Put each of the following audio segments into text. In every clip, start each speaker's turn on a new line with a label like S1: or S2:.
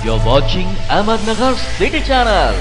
S1: You're watching Ahmednagar City Channel.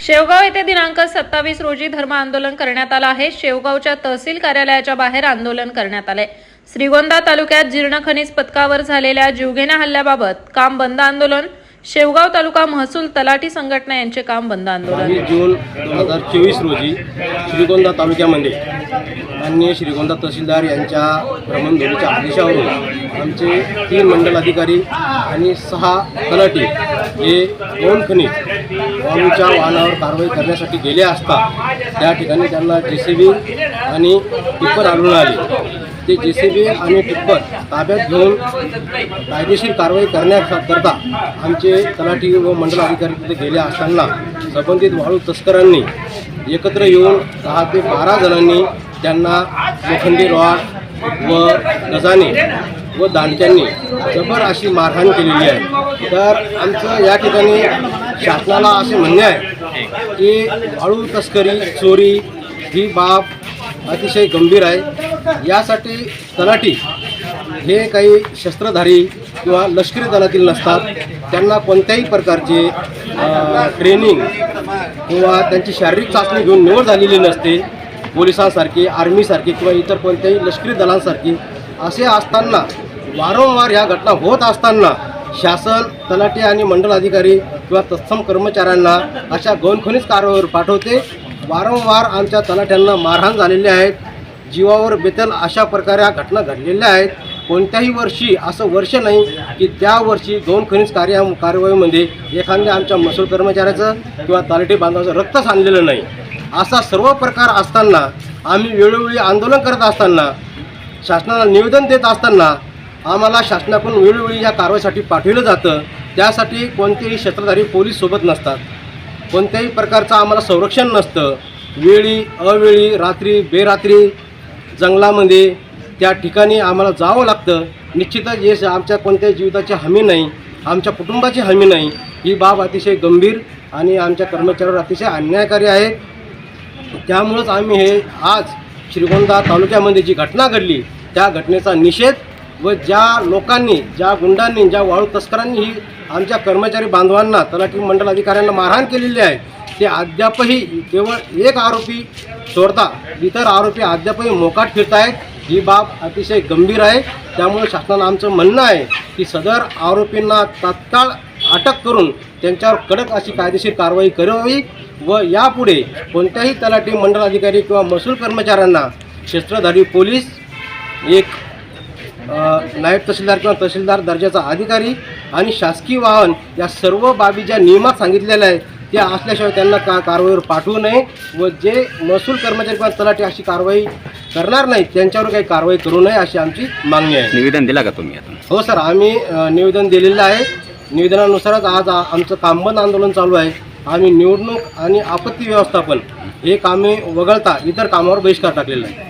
S2: Shevgaon येथे दिनांक सत्तावीस रोजी धर्म आंदोलन करण्यात आलं आहे शेवगावच्या तहसील कार्यालयाच्या बाहेर आंदोलन करण्यात आले श्रीगोंदा तालुक्यात जीर्ण खनिज पथकावर झालेल्या जीवघेण्या हल्ल्याबाबत काम बंद आंदोलन शेवगाव तालुका महसूल तलाठी संघटना यांचे काम बंद आंदोलन.
S3: जून दोन हजार चोवीस रोजी श्रीगोंदा तालुक्यामध्ये माननीय श्रीगोंदा तहसीलदार यांच्या भ्रमणध्वनीच्या आदेशावरून आमचे तीन मंडल अधिकारी आणि सहा तलाठी हे दोन खनिज वाळूच्या वाहनावर कारवाई करण्यासाठी गेले असता त्या ठिकाणी त्यांना जे सी बी आणि टिप्पर आढळून आले. ते जे सी बी आणि टिप्पर ताब्यात घेऊन कायदेशीर कारवाई करण्याकरता आमचे तलाठी व मंडल अधिकारी तिथे गेले असताना संबंधित वाळू तस्करांनी एकत्र येऊन दहा ते बारा जणांनी त्यांना लोखंडी रॉड व गजाने व दांडक्यांनी जबर अशी मारहाण केलेली आहे. तर आमचं या ठिकाणी शासनाला असे म्हणणे आहे की वाळू तस्करी चोरी ही बाब अतिशय गंभीर आहे. यासाठी तलाठी हे काही शस्त्रधारी किंवा लष्करी दलातील नसतात. त्यांना कोणत्याही प्रकारचे ट्रेनिंग किंवा त्यांची शारीरिक चाचणी घेऊन निवड झालेली नसते. पोलिसांसारखी आर्मीसारखी किंवा इतर कोणत्याही लष्करी दलांसारखी. असे असताना वारंवार ह्या घटना होत असताना शासन तलाठी आणि मंडल अधिकारी किंवा तत्सम कर्मचाऱ्यांना अशा गौणखनिज कारवाईवर पाठवते. वारंवार आमच्या तलाठ्यांना मारहाण झालेली आहेत जीवावर बेतल अशा प्रकारे या घटना घडलेल्या आहेत. कोणत्याही वर्षी असं वर्ष नाही की त्या वर्षी दोन खनिज कार्य कारवाईमध्ये एखाद्या आमच्या महसूल कर्मचाऱ्याचं किंवा तलाठी बांधवाचं रक्त सांडलेलं नाही. असा सर्व प्रकार असताना आम्ही वेळोवेळी आंदोलन करत असताना शासनाला निवेदन देत असताना आम्हाला शासनाकडून वेळोवेळी या कारवाईसाठी पाठविलं जातं. त्यासाठी कोणतेही क्षेत्रधारी पोलीस सोबत नसतात. कोणत्याही प्रकारचं आम्हाला संरक्षण नसतं. वेळी अवेळी रात्री बेरात्री जंगलामध्ये त्या ठिकाणी आम्हाला जावं लागतं. निश्चितच हे आमच्या कोणत्याही जीविताची हमी नाही आमच्या कुटुंबाची हमी नाही. ही बाब अतिशय गंभीर आणि आमच्या कर्मचाऱ्यावर अतिशय अन्यायकारी आहे. त्यामुळंच आम्ही हे आज श्रीगोंदा तालुक्यामध्ये जी घटना घडली त्या घटनेचा निषेध व ज्या लोकांनी ज्या गुंडांनी ज्या वाळू तस्करांनी ही आमच्या कर्मचारी बांधवांना तलाठी मंडल अधिकाऱ्यांना मारहाण केलेली आहे ते अद्यापही केवळ एक आरोपी सोडता इतर आरोपी अद्यापही मोकाट फिरत आहेत ही बाब अतिशय गंभीर आहे. त्यामुळे शासनानं आमचं म्हणणं आहे की सदर आरोपींना तात्काळ अटक करून त्यांच्यावर कडक अशी कायदेशीर कारवाई करावी व यापुढे कोणत्याही तलाठी मंडल अधिकारी किंवा महसूल कर्मचाऱ्यांना क्षेत्रधारी पोलीस एक नायब तहसीलदार किंवा तहसीलदार दर्जाचा अधिकारी आणि शासकीय वाहन या सर्व बाबी ज्या नियमात सांगितलेल्या आहेत त्या असल्याशिवाय त्यांना का कारवाईवर पाठवू नये व जे महसूल कर्मचारी किंवा तलाठी अशी कारवाई करणार नाहीत त्यांच्यावर काही कारवाई करू नये अशी आमची मागणी आहे.
S4: निवेदन दिला का तुम्ही आता?
S3: हो सर आम्ही अ, निवेदन दिलेलं आहे. निवेदनानुसारच आज आ- आमचं कामबंद आंदोलन चालू आहे. आम्ही निवडणूक आणि आपत्ती व्यवस्थापन हे कामे वगळता इतर कामावर बहिष्कार टाकलेला आहे